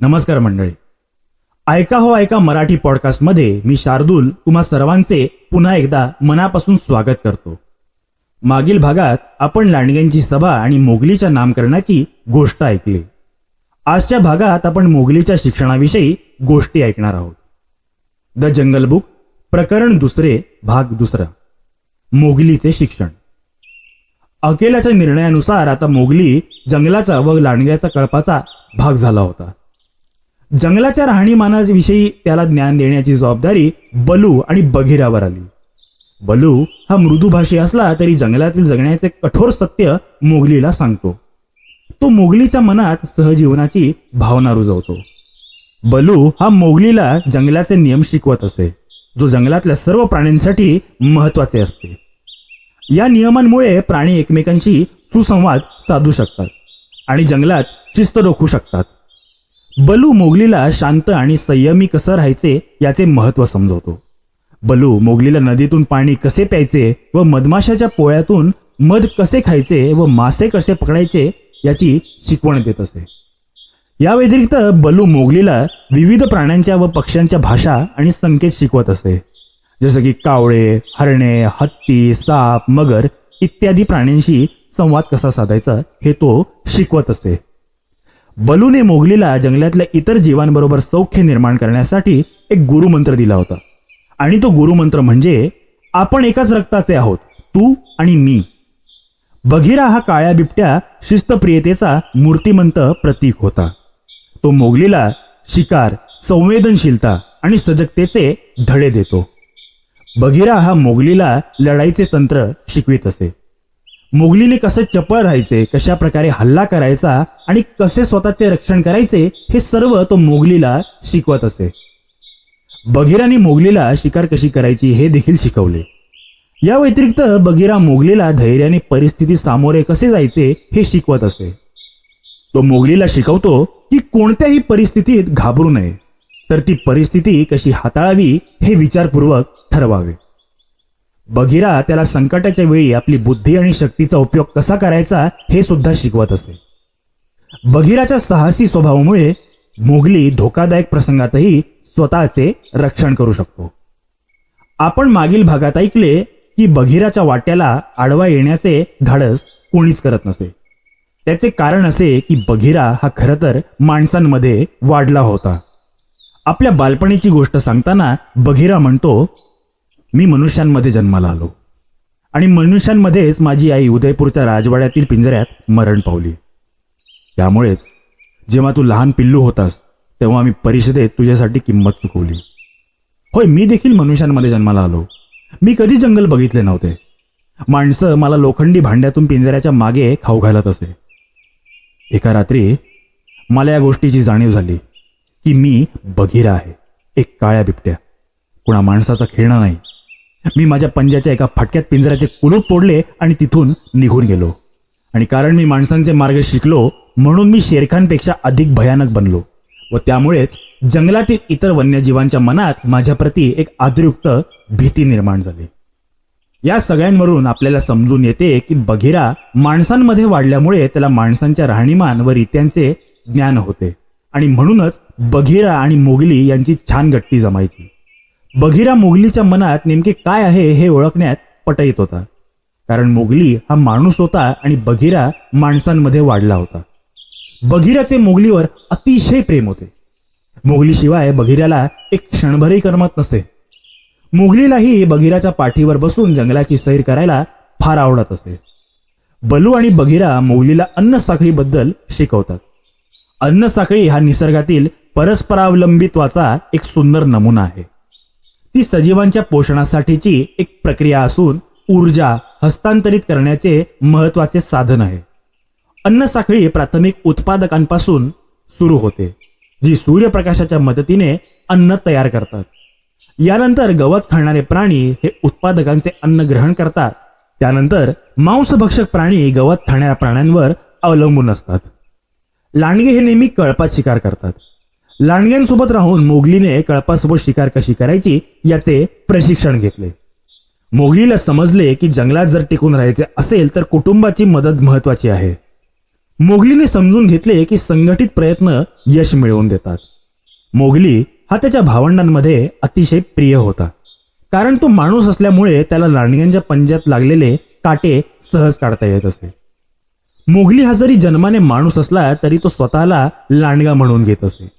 नमस्कार मंडळी. ऐका हो ऐका मराठी पॉडकास्टमध्ये मी शार्दूल तुम्हा सर्वांचे पुन्हा एकदा मनापासून स्वागत करतो. मागील भागात आपण लांडग्यांची सभा आणि मोगलीच्या नामकरणाची गोष्ट ऐकली. आजच्या भागात आपण मोगलीच्या शिक्षणाविषयी गोष्टी ऐकणार आहोत. द जंगल बुक प्रकरण दुसरे भाग दुसरा. मोगलीचे शिक्षण. अकेल्याच्या निर्णयानुसार आता मोगली जंगलाचा व लांडग्याचा कळपाचा भाग झाला होता. जंगलाच्या राहणीमानाविषयी त्याला ज्ञान देण्याची जबाबदारी बलू आणि बघिरावर आली. बलू हा मृदुभाषी असला तरी जंगलातील जगण्याचे कठोर सत्य मोगलीला सांगतो. तो मोगलीच्या मनात सहजीवनाची भावना रुजवतो. बलू हा मोगलीला जंगलाचे नियम शिकवत असे जो जंगलातल्या सर्व प्राण्यांसाठी महत्त्वाचे असते. या नियमांमुळे प्राणी एकमेकांशी सुसंवाद साधू शकतात आणि जंगलात शिस्त रोखू शकतात. बलू मोगलीला शांत आणि संयमी कसं राहायचे याचे महत्त्व समजवतो. बलू मोगलीला नदीतून पाणी कसे प्यायचे व मधमाशाच्या पोळ्यातून मध कसे खायचे व मासे कसे पकडायचे याची शिकवण देत असे. या व्यतिरिक्त बलू मोगलीला विविध प्राण्यांच्या व पक्ष्यांच्या भाषा आणि संकेत शिकवत असे. जसं की कावळे हरणे हत्ती साप मगर इत्यादी प्राण्यांशी संवाद कसा साधायचा हे तो शिकवत असे. बलूने मोगलीला जंगलातल्या इतर जीवांबरोबर सौख्य निर्माण करण्यासाठी एक गुरुमंत्र दिला होता. आणि तो गुरुमंत्र म्हणजे आपण एकाच रक्ताचे आहोत तू आणि मी. बघिरा हा काळ्या बिबट्या शिस्तप्रियतेचा मूर्तिमंत प्रतीक होता. तो मोगलीला शिकार संवेदनशीलता आणि सजगतेचे धडे देतो. बघिरा हा मोगलीला लढाईचे तंत्र शिकवित असे. मोगलीने कसे चपळ राहायचे कशा प्रकारे हल्ला करायचा आणि कसे स्वतःचे रक्षण करायचे हे सर्व तो मोगलीला शिकवत असे. बघिराने मोगलीला शिकार कशी करायची हे देखील शिकवले. या व्यतिरिक्त बघिरा मोगलीला धैर्याने परिस्थिती सामोरे कसे जायचे हे शिकवत असे. तो मोगलीला शिकवतो की कोणत्याही परिस्थितीत घाबरू नये तर ती परिस्थिती कशी हाताळावी हे विचारपूर्वक ठरवावे. बघिरा त्याला संकटाच्या वेळी आपली बुद्धी आणि शक्तीचा उपयोग कसा करायचा हे सुद्धा शिकवत असे बघिराच्या साहसी स्वभावामुळे मोगली धोकादायक प्रसंगातही स्वतःचे रक्षण करू शकतो. आपण मागील भागात ऐकले की बघिराच्या वाट्याला आडवा येण्याचे धाडस कोणीच करत नसे. त्याचे कारण असे की बघिरा हा खरं तर माणसांमध्ये वाढला होता. आपल्या बालपणीची गोष्ट सांगताना बघिरा म्हणतो मी मनुष्यांमध्ये जन्माला आलो. आणि मनुष्यांमध्येच माझी आई उदयपूरच्या राजवाड्यातील पिंजऱ्यात मरण पावली. त्यामुळेच जेव्हा तू लहान पिल्लू होतास तेव्हा मी परिषदेत तुझ्यासाठी किंमत चुकवली. होय मी देखील मनुष्यांमध्ये जन्माला आलो. मी कधी जंगल बघितले नव्हते. माणसं मला लोखंडी भांड्यातून पिंजऱ्याच्या मागे खाऊ घालत असे. एका रात्री मला या गोष्टीची जाणीव झाली की मी बघिरा आहे एक काळ्या बिबट्या. कुणा माणसाचा खेळणं नाही. मी माझ्या पंजाच्या एका फटक्यात पिंजऱ्याचे कुलूप तोडले आणि तिथून निघून गेलो. आणि कारण मी माणसांचे मार्ग शिकलो म्हणून मी शेरखानपेक्षा अधिक भयानक बनलो व त्यामुळेच जंगलातील इतर वन्यजीवांच्या मनात माझ्याप्रती एक आदरयुक्त भीती निर्माण झाली. या सगळ्यांवरून आपल्याला समजून येते की बघिरा माणसांमध्ये वाढल्यामुळे त्याला माणसांच्या राहणीमान व रीत्यांचे ज्ञान होते. आणि म्हणूनच बघिरा आणि मोगली यांची छान गट्टी जमायची. बघिरा मोगलीच्या मनात नेमके काय आहे हे ओळखण्यात पटयत होता. कारण मोगली हा माणूस होता आणि बघिरा माणसांमध्ये वाढला होता. बघिराचे मोगलीवर अतिशय प्रेम होते. मोगलीशिवाय बघिऱ्याला एक क्षणभरही करमत नसे. मोगलीलाही बघिराच्या पाठीवर बसून जंगलाची सैर करायला फार आवडत असे. बलू आणि बघिरा मोगलीला अन्न साखळीबद्दल शिकवतात. अन्न साखळी हा निसर्गातील परस्परावलंबित्वाचा एक सुंदर नमुना आहे. ती सजीवांच्या पोषणासाठीची एक प्रक्रिया असून ऊर्जा हस्तांतरित करण्याचे महत्त्वाचे साधन आहे. अन्नसाखळी प्राथमिक उत्पादकांपासून सुरू होते जी सूर्यप्रकाशाच्या मदतीने अन्न तयार करतात. यानंतर गवत खाणारे प्राणी हे उत्पादकांचे अन्न ग्रहण करतात. त्यानंतर मांसभक्षक प्राणी गवत खाणाऱ्या प्राण्यांवर अवलंबून असतात. लांडगे हे नेहमी कळपात शिकार करतात. लांडग्यांसोबत राहून मोगलीने कळपासोबत शिकार कशी करायची याचे प्रशिक्षण घेतले. मोगलीला समजले की जंगलात जर टिकून राहायचे असेल तर कुटुंबाची मदत महत्वाची आहे. मोगलीने समजून घेतले की संघटित प्रयत्न यश मिळवून देतात. मोगली हा त्याच्या भावंडांमध्ये अतिशय प्रिय होता. कारण तो माणूस असल्यामुळे त्याला लांडग्यांच्या पंजात लागलेले काटे सहज काढता येत असे. मोगली हा जरी जन्माने माणूस असला तरी तो स्वतःला लांडगा म्हणून घेत असे.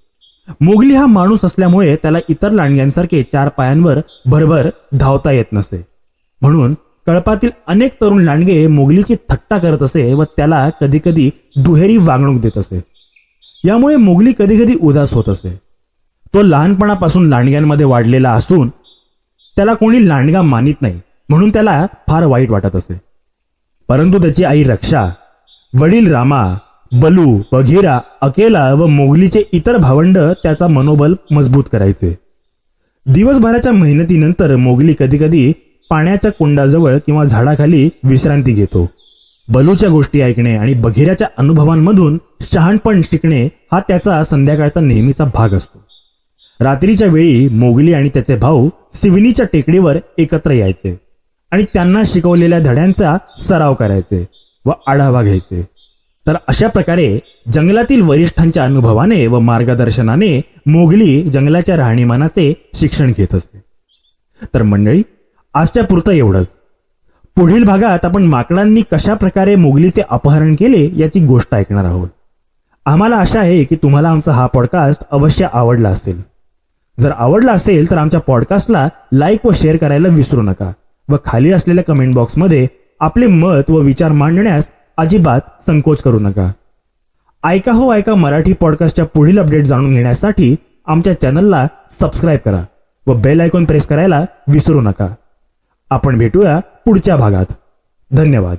मोगली हा माणूस असल्यामुळे त्याला इतर लांडग्यांसारखे चार पायांवर भरभर धावता येत नसे. म्हणून कळपातील अनेक तरुण लांडगे मोगलीची थट्टा करत असे व त्याला कधीकधी दुहेरी वागणूक देत असे. यामुळे मोगली कधीकधी उदास होत असे. तो लहानपणापासून लांडग्यांमध्ये वाढलेला असून त्याला कोणी लांडगा मानित नाही म्हणून त्याला फार वाईट वाटत असे. परंतु त्याची आई रक्षा वडील रामा बलू बघेरा अकेला व मोगलीचे इतर भावंड त्याचा मनोबल मजबूत करायचे. दिवसभराच्या मेहनतीनंतर मोगली कधीकधी पाण्याच्या कुंडाजवळ किंवा झाडाखाली विश्रांती घेतो. बलूच्या गोष्टी ऐकणे आणि बघिऱ्याच्या अनुभवांमधून शहाणपण शिकणे हा त्याचा संध्याकाळचा नेहमीचा भाग असतो. रात्रीच्या वेळी मोगली आणि त्याचे भाऊ सिवनीच्या टेकडीवर एकत्र यायचे आणि त्यांना शिकवलेल्या धड्यांचा सराव करायचे व आढावा घ्यायचे. तर अशा प्रकारे जंगलातील वरिष्ठांच्या अनुभवाने व मार्गदर्शनाने मोगली जंगलाच्या राहणीमानाचे शिक्षण घेत असते. तर मंडळी आजच्या पुरतं एवढंच. पुढील भागात आपण माकडांनी कशा प्रकारे मोगलीचे अपहरण केले याची गोष्ट ऐकणार आहोत. आम्हाला आशा आहे की तुम्हाला आमचा हा पॉडकास्ट अवश्य आवडला असेल. जर आवडला असेल तर आमच्या पॉडकास्टला लाईक व शेअर करायला विसरू नका व खाली असलेल्या कमेंट बॉक्समध्ये आपले मत व विचार मांडण्यास अजिबात संकोच करू नका. ऐका हो ऐका मराठी पॉडकास्टच्या पुढील अपडेट जाणून घेण्यासाठी आमच्या चॅनलला सबस्क्राईब करा व बेल आयकॉन प्रेस करायला विसरू नका. आपण भेटूया पुढच्या भागात. धन्यवाद.